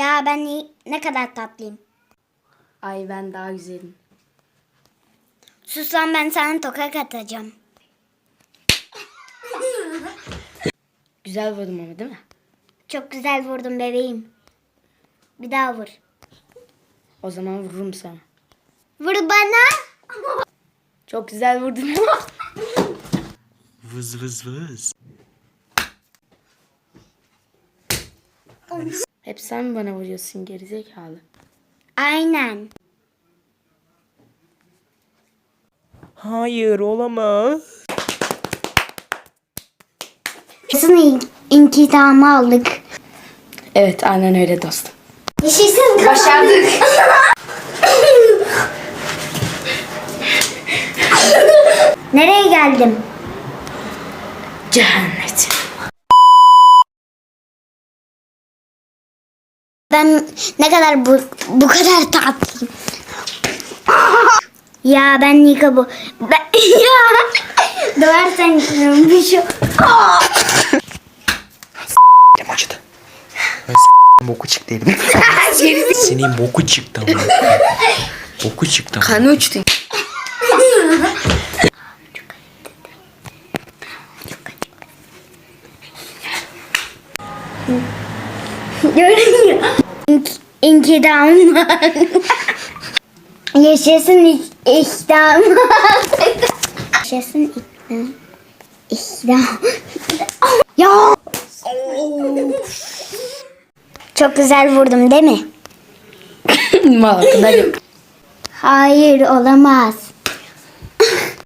Ya ben ne, ne kadar tatlıyım. Ay ben daha güzelim. Sus lan ben sana tokat atacağım. Güzel vurdum ama değil mi? Çok güzel vurdun bebeğim. Bir daha vur. O zaman vururum sana. Vur bana. Çok güzel vurdum ama. Vız vız vız. Hep sen mi bana vuruyorsun gerizekalı? Aynen. Hayır olamaz. Kesin in- intikamı aldık. Evet aynen öyle dostum. Yaşasın Başardık. Nereye geldim? Cehennet. Ben ne kadar bu, bu kadar tatlıyım. Ya ben Nika bu. Ben, ya. Döversen bir şey. Elim acıdı. Ben boku çıktı elim. Senin boku çıktı ama. Boku çıktı ama. Kanı uçtu. Görünüyor. İnk, inkidam var. Yaşasın ik- ihdam. Yaşasın ikna. İhdam. ya. Çok güzel vurdum değil mi? Hayır olamaz.